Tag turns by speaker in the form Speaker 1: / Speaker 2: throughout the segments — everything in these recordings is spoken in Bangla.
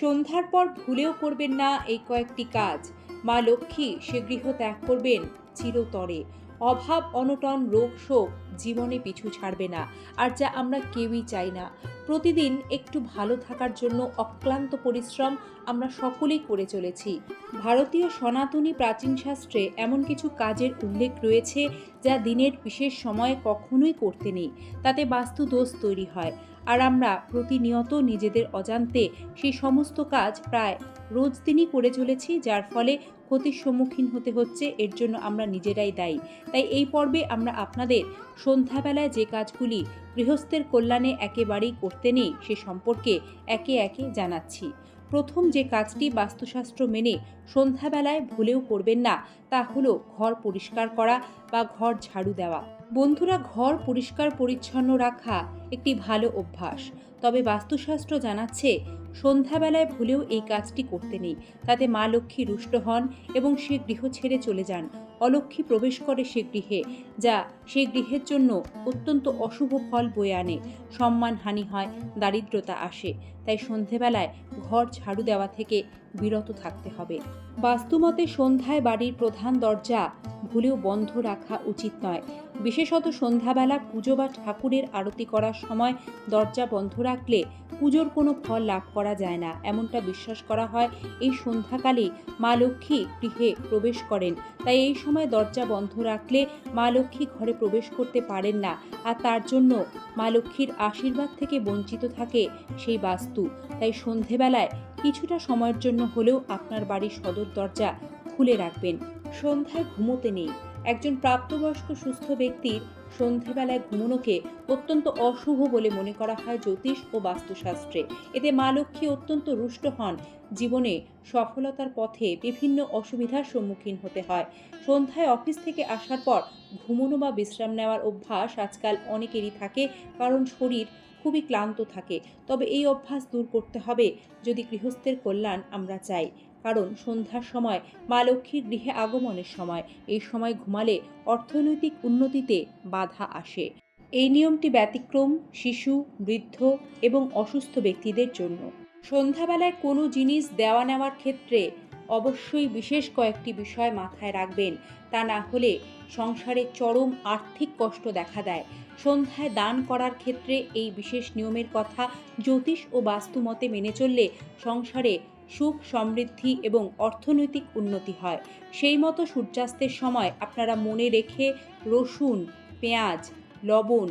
Speaker 1: সন্ধ্যার পর ভুলেও করবেন না এই কয়েকটি কাজ। মা লক্ষ্মী সে গৃহ ত্যাগ করবেন চিরতরে। অভাব, অনটন, রোগ, শোক জীবনে পিছু ছাড়বে না। আর যা আমরা কেউই চাই না। প্রতিদিন একটু ভালো থাকার জন্য অক্লান্ত পরিশ্রম আমরা সকলেই করে চলেছি। ভারতীয় সনাতনী প্রাচীন শাস্ত্রে এমন কিছু কাজের উল্লেখ রয়েছে যা দিনের বিশেষ সময়ে কখনোই করতে নেই। তাতে বাস্তু দোষ তৈরি হয়। আর আমরা প্রতিনিয়ত নিজেদের অজান্তে সেই সমস্ত কাজ প্রায় রোজ দিনই করে চলেছি, যার ফলে ক্ষতির সম্মুখীন হতে হচ্ছে, এর জন্য আমরা নিজেরাই দায়ী। তাই এই পর্বে আমরা আপনাদের সন্ধ্যাবেলায় যে কাজগুলি গৃহস্থের কল্যাণে একেবারেই করতে নেই, সে সম্পর্কে একে একে জানাচ্ছি। প্রথম যে কাজটি বাস্তুশাস্ত্র মেনে সন্ধ্যাবেলায় ভুলেও করবেন না, তা হলো ঘর পরিষ্কার করা বা ঘর ঝাড়ু দেওয়া। বন্ধুরা ঘর পরিষ্কার পরিচ্ছন্ন রাখা একটি ভালো অভ্যাস। তবে বাস্তুশাস্ত্র জানাচ্ছে, সন্ধ্যাবেলায় ভুলেও এই কাজটি করতে নেই। তাতে মা লক্ষ্মী রুষ্ট হন এবং সে গৃহ ছেড়ে চলে যান। অলক্ষ্মী প্রবেশ করে সে গৃহে, যা সেই গৃহের জন্য অত্যন্ত অশুভ ফল বয়ে আনে। সম্মানহানি হয়, দারিদ্রতা আসে। তাই সন্ধেবেলায় ঘর ঝাড়ু দেওয়া থেকে বিরত থাকতে হবে। বাস্তুমতে সন্ধ্যায় বাড়ির প্রধান দরজা ভুলেও বন্ধ রাখা উচিত নয়। বিশেষত সন্ধ্যাবেলা পুজো বা ঠাকুরের আরতি করার সময় দরজা বন্ধ রাখলে পুজোর কোনো ফল লাভ করা যায় না, এমনটা বিশ্বাস করা হয়। এই সন্ধ্যাকালে মা লক্ষ্মী গৃহে প্রবেশ করেন। তাই এই সময় দরজা বন্ধ রাখলে মা লক্ষ্মী ঘরে প্রবেশ করতে পারেন না। আর তার জন্য মা লক্ষ্মীর আশীর্বাদ থেকে বঞ্চিত থাকে সেই বাস্তু। তাই সন্ধেবেলায় কিছুটা সময়ের জন্য হলেও আপনার বাড়ির সদর দরজা খুলে রাখবেন। সন্ধ্যায় ঘুমোতে নেই। একজন প্রাপ্তবয়স্ক সুস্থ ব্যক্তির সন্ধেবেলায় ঘুমনোকে অত্যন্ত অশুভ বলে মনে করা হয় জ্যোতিষ ও বাস্তুশাস্ত্রে। এতে মা লক্ষ্মী অত্যন্ত রুষ্ট হন। জীবনে সফলতার পথে বিভিন্ন অসুবিধার সম্মুখীন হতে হয়। সন্ধ্যায় অফিস থেকে আসার পর ঘুমনো বা বিশ্রাম নেওয়ার অভ্যাস আজকাল অনেকেরই থাকে। কারণ শরীর খুবই ক্লান্ত থাকে। তবে এই অভ্যাস দূর করতে হবে। যদি গৃহস্থের কল্যাণ আমরা চাই, কারণ সন্ধ্যার সময় মা লক্ষ্মীর গৃহে আগমনের সময়, এই সময় ঘুমালে অর্থনৈতিক উন্নতিতে বাধা আসে। এই নিয়মটি ব্যতিক্রম, শিশু, বৃদ্ধ এবং অসুস্থ ব্যক্তিদের জন্য। সন্ধ্যাবেলায় কোনো জিনিস দেওয়া নেওয়ার ক্ষেত্রে অবশ্যই বিশেষ কয়েকটি বিষয় মাথায় রাখবেন। তা না হলে সংসারে চরম আর্থিক কষ্ট দেখা দেয়। সন্ধ্যায় দান করার ক্ষেত্রে এই বিশেষ নিয়মের কথা জ্যোতিষ ও বাস্তুমতে মেনে চললে সংসারে সুখ, সমৃদ্ধি এবং অর্থনৈতিক উন্নতি হয়। সেই মতো সূর্যাস্তের সময় আপনারা মনে রেখে রসুন, পেঁয়াজ, লবণ,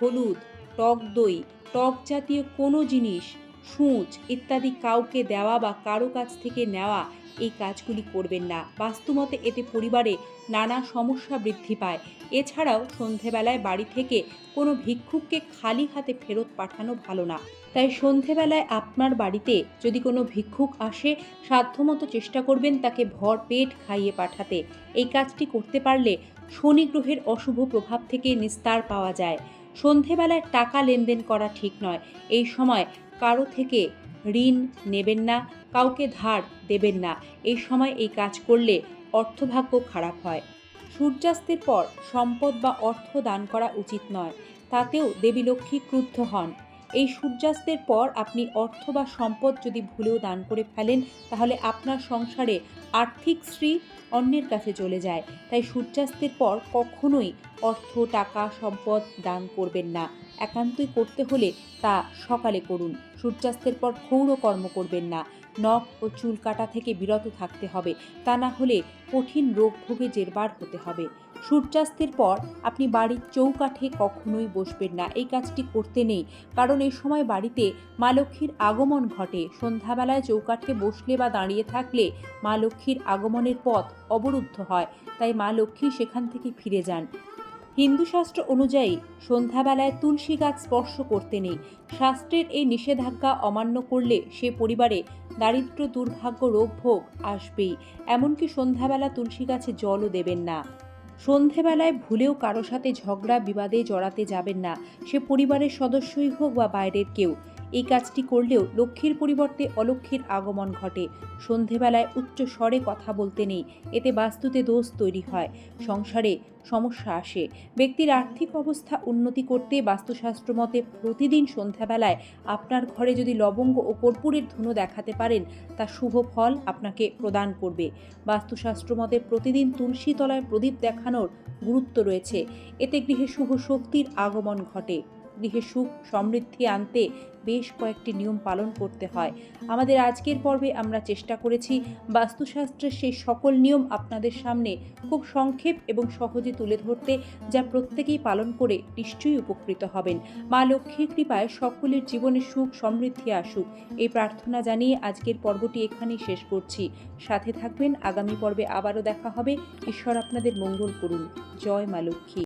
Speaker 1: হলুদ, টক দই, টক জাতীয় কোনো জিনিস সূচ ইত্যাদি কাউকে দেওয়া বা কারও কাছ থেকে নেওয়া এই কাজগুলি করবেন না। বাস্তুমতে এতে পরিবারে নানা সমস্যা বৃদ্ধি পায়। এছাড়াও সন্ধেবেলায় বাড়ি থেকে কোনো ভিক্ষুককে খালি হাতে ফেরত পাঠানো ভালো না। তাই সন্ধেবেলায় আপনার বাড়িতে যদি কোনো ভিক্ষুক আসে, সাধ্যমতো চেষ্টা করবেন তাকে ভর পেট খাইয়ে পাঠাতে। এই কাজটি করতে পারলে শনি গ্রহের অশুভ প্রভাব থেকে নিস্তার পাওয়া যায়। সন্ধেবেলায় টাকা লেনদেন করা ঠিক নয়। এই সময় কারও থেকে ঋণ নেবেন না, কাউকে ধার দেবেন না। এই সময় এই কাজ করলে অর্থভাগ্য খারাপ হয়। সূর্যাস্তের পর সম্পদ বা অর্থ দান করা উচিত নয়, তাতেও দেবী লক্ষ্মী ক্রুদ্ধ হন। এই সূর্যাস্তের পর আপনি অর্থ বা সম্পদ যদি ভুলেও দান করে ফেলেন, তাহলে আপনার সংসারে আর্থিক শ্রী অন্যের কাছে চলে যায়। তাই সূর্যাস্তের পর কখনোই অর্থ, টাকা, সম্পদ দান করবেন না। একান্তই করতে হলে তা সকালে করুন। সূর্যাস্তের পর ক্ষৌর কর্ম করবেন না। নখ ও চুল কাটা থেকে বিরত থাকতে হবে। তা না হলে কঠিন রোগ ভোগে জেরবার হতে হবে। সূর্যাস্তের পর আপনি বাড়ির চৌকাঠে কখনোই বসবেন না। এই কাজটি করতে নেই। কারণ এই সময় বাড়িতে মা লক্ষ্মীর আগমন ঘটে। সন্ধ্যাবেলায় চৌকাঠে বসলে বা দাঁড়িয়ে থাকলে মা লক্ষ্মীর আগমনের পথ অবরুদ্ধ হয়। তাই মা লক্ষ্মী সেখান থেকে ফিরে যান। হিন্দু শাস্ত্র অনুযায়ী সন্ধ্যাবেলায় তুলসী গাছ স্পর্শ করতে নেই। শাস্ত্রের এই নিষেধাজ্ঞা অমান্য করলে সে পরিবারে দারিদ্র দুর্ভাগ্য রোগ ভোগ আসবেই। এমনকি সন্ধ্যাবেলা তুলসী গাছে জলও দেবেন না। সন্ধেবেলায় ভুলেও কারও সাথে ঝগড়া, বিবাদে জড়াতে যাবেন না। সে পরিবারের সদস্যই হোক বা বাইরের কেউ। এই কাজটি করলেও লক্ষ্মীর পরিবর্তে অলক্ষ্মীর আগমন ঘটে। সন্ধেবেলায় উচ্চ স্বরে কথা বলতে নেই, এতে বাস্তুতে দোষ তৈরি হয়। সংসারে সমস্যা আসে। ব্যক্তির আর্থিক অবস্থা উন্নতি করতে বাস্তুশাস্ত্র মতে প্রতিদিন সন্ধ্যাবেলায় আপনার ঘরে যদি লবঙ্গ ও কর্পূরের ধুনো দেখাতে পারেন, তা শুভ ফল আপনাকে প্রদান করবে। বাস্তুশাস্ত্র মতে প্রতিদিন তুলসী তলায় প্রদীপ দেখানোর গুরুত্ব রয়েছে। এতে গৃহে শুভ শক্তির আগমন ঘটে। গৃহে সুখ, সমৃদ্ধি আনতে বেশ কয়েকটি নিয়ম পালন করতে হয়। আমাদের আজকের পর্বে আমরা চেষ্টা করেছি বাস্তুশাস্ত্রের সেই সকল নিয়ম আপনাদের সামনে খুব সংক্ষেপ এবং সহজে তুলে ধরতে, যা প্রত্যেকেই পালন করে নিশ্চয়ই উপকৃত হবেন। মা লক্ষ্মীর কৃপায় সকলের জীবনে সুখ, সমৃদ্ধি আসুক। এই প্রার্থনা জানিয়ে আজকের পর্বটি এখানেই শেষ করছি। সাথে থাকবেন, আগামী পর্বে আবারও দেখা হবে। ঈশ্বর আপনাদের মঙ্গল করুন। জয় মা লক্ষ্মী।